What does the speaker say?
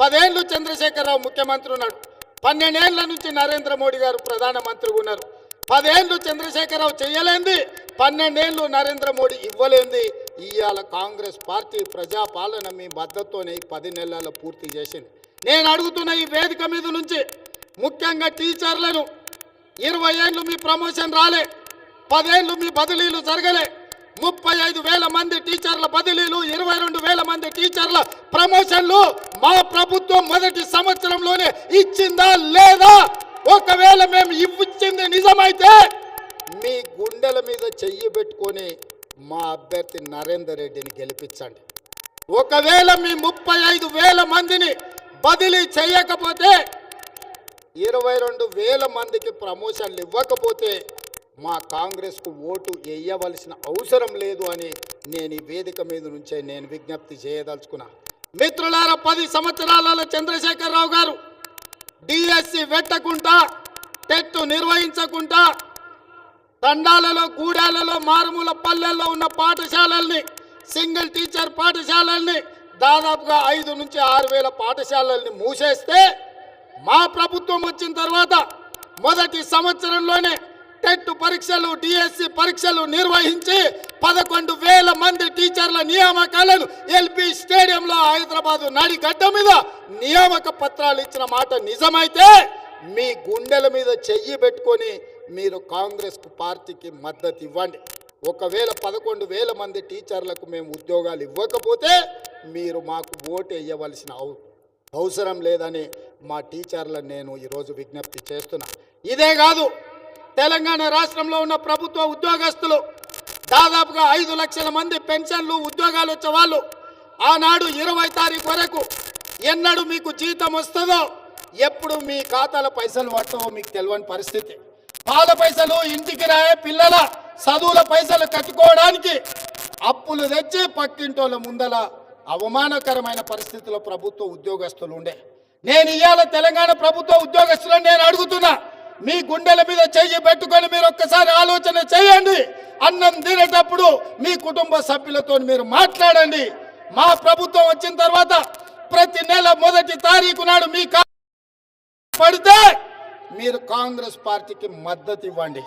పదేళ్ళు చంద్రశేఖరరావు ముఖ్యమంత్రి ఉన్నాడు. పన్నెండేళ్ళ నుంచి నరేంద్ర మోడీ గారు ప్రధానమంత్రిగా ఉన్నారు. పదేళ్ళు చంద్రశేఖరరావు చేయలేంది పన్నెండేళ్ళు నరేంద్ర మోడీ ఇవ్వలేంది. ఇవాళ కాంగ్రెస్ పార్టీ ప్రజాపాలన మీ మద్దతుతోనే పది నెలల్లో పూర్తి చేసింది. నేను అడుగుతున్న ఈ వేదిక మీద నుంచి ముఖ్యంగా టీచర్లను ఇరవై ఏళ్ళు మీ ప్రమోషన్ రాలే పదేళ్ళు మీ బదిలీలు జరగలే. ముప్పై ఐదు వేల మంది టీచర్ల బదిలీలు ఇరవై రెండు వేల మంది టీచర్ల ప్రమోషన్లు మా ప్రభుత్వం మొదటి సంవత్సరంలోనే ఇచ్చిందా లేదా? ఒకవేళ మేము ఇచ్చింది నిజమైతే మీ గుండెల మీద చెయ్యి పెట్టుకొని మా అభ్యర్థి నరేందర్ రెడ్డిని గెలిపించండి. ఒకవేళ మీ ముప్పై ఐదు వేల మందిని బదిలీ చేయకపోతే ఇరవై రెండు వేల మందికి ప్రమోషన్లు ఇవ్వకపోతే మా కాంగ్రెస్కు ఓటు వేయవలసిన అవసరం లేదు అని నేను ఈ వేదిక మీద నుంచే నేను విజ్ఞప్తి చేయదలుచుకున్నా. మిత్రులారా పది సంవత్సరాలలో చంద్రశేఖరరావు గారు డిఎస్సి పెట్టకుండా టెట్ నిర్వహించకుండా తండాలలో గూడాలలో మారుమూల పల్లెల్లో ఉన్న పాఠశాలల్ని సింగిల్ టీచర్ పాఠశాలల్ని దాదాపుగా ఐదు నుంచి ఆరు వేల పాఠశాలల్ని మూసేస్తే మా ప్రభుత్వం వచ్చిన తర్వాత మొదటి సంవత్సరంలోనే టెట్ పరీక్షలు డిఎస్సి పరీక్షలు నిర్వహించి పదకొండు వేల మంది టీచర్ల నియామకాలను ఎల్పి స్టేడియంలో హైదరాబాదు నడిగడ్డ మీద నియామక పత్రాలు ఇచ్చిన మాట నిజమైతే మీ గుండెల మీద చెయ్యి పెట్టుకొని మీరు కాంగ్రెస్ పార్టీకి మద్దతు ఇవ్వండి. ఒకవేళ పదకొండు వేల మంది టీచర్లకు మేము ఉద్యోగాలు ఇవ్వకపోతే మీరు మాకు ఓటు వేయవలసిన అవసరం లేదని మా టీచర్లను నేను ఈరోజు విజ్ఞప్తి చేస్తున్నా. ఇదే కాదు తెలంగాణ రాష్ట్రంలో ఉన్న ప్రభుత్వ ఉద్యోగస్తులు దాదాపుగా ఐదు లక్షల మంది పెన్షన్లు ఉద్యోగాలు వచ్చే వాళ్ళు ఆనాడు ఇరవై తారీఖు వరకు ఎన్నడు మీకు జీతం వస్తుందో ఎప్పుడు మీ ఖాతాల పైసలు పట్టవో మీకు తెలియని పరిస్థితి. పాల పైసలు ఇంటికి రాయే పిల్లల చదువుల పైసలు కట్టుకోవడానికి అప్పులు తెచ్చి పక్కింటోళ్ళ ముందల అవమానకరమైన పరిస్థితిలో ప్రభుత్వ ఉద్యోగస్తులు ఉండే. నేను ఇవాళ తెలంగాణ ప్రభుత్వ ఉద్యోగస్తులను నేను అడుగుతున్నా. మీ గుండెల మీద చెయ్యి పెట్టుకొని మీరు ఒక్కసారి ఆలోచన చేయండి. అన్నం తినేటప్పుడు మీ కుటుంబ సభ్యులతో మీరు మాట్లాడండి. మా ప్రభుత్వం వచ్చిన తర్వాత ప్రతి నెల మొదటి తారీఖు నాడు మీ పడితే మీరు కాంగ్రెస్ పార్టీకి మద్దతు ఇవ్వండి.